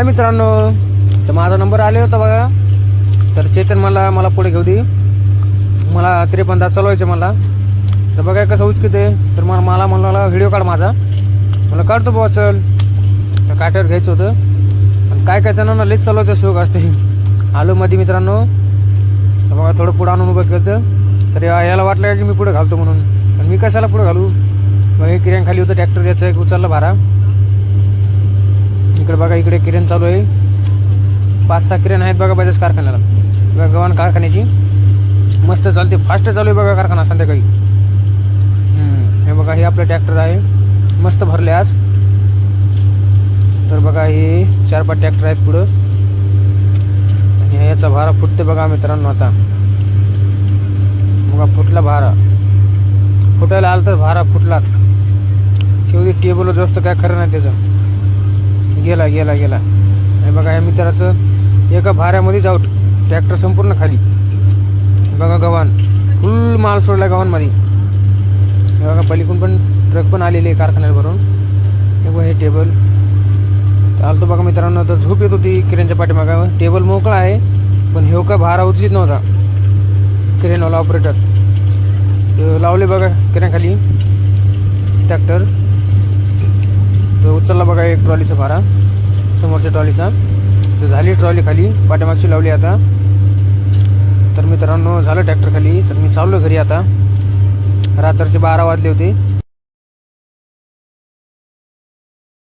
हाय मित्रांनो. तर माझा नंबर आले होता बघा. तर चेतन मला मला पुढे घेऊ दे. मला त्रेपन्न तास चालवायचं मला तर बघा कसं उचकीत ते तर मला मला म्हणाला व्हिडिओ काढ माझा. मला काढतो बुवा चल. तर काट्यावर घ्यायचं होतं. आणि काय काय जणांना लेच चालवायचं शोक असते आलो मध्ये मित्रांनो. तर बघा थोडं पुढं आणून उभं केलं तर या- याला वाटलं की मी पुढे घालतो म्हणून. पण मी कशाला पुढे घालू? मग हे किरण खाली होतं ट्रॅक्टर याचं एक उचललं भारा. इकडे बघा इकडे किरण चालू आहे. पाच सहा किरण आहेत बघा बजाज कारखान्याला. बघा गव्हाण कारखान्याची. मस्त चालते फास्ट चालू आहे बघा कारखाना संध्याकाळी. हे बघा हे आपलं ट्रॅक्टर आहे. मस्त भरले आज. तर बघा हे चार पाच ट्रॅक्टर आहेत पुढं. आणि याचा भारा फुटते बघा मित्रांनो आता. बघा फुटला भारा. फुटायला आलं तर भारा फुटलाच. शेवटी टेबल जास्त काय खरं नाही त्याचं. गेला गेला गेला. हे बघा ह्या मित्राचं एका भाऱ्यामध्ये जाऊ ट्रॅक्टर संपूर्ण खाली. बघा गव्हाण. फुल माल सोडला गव्हाणमध्ये. हे बघा पलीकडून पण ट्रक पण आलेले आहे कारखान्यात भरून. हे बघा हे टेबल चालतो बघा मित्रांनो आता झोप येत होती किरणच्या पाठीमागं. टेबल मोकळा आहे पण हे का भारा उचलीत नव्हता. किरणवाला ऑपरेटर लावले बघा किरण खाली ट्रॅक्टर तर उचलला बघा एक ट्रॉलीचा भारा. समोरच्या ट्रॉलीचा. तर झाली ट्रॉली खाली पाठीमागची लावली आता. तर मित्रांनो झालं ट्रॅक्टर खाली. तर मी चाललो घरी आता. रात्रीचे बारा वाजले होते.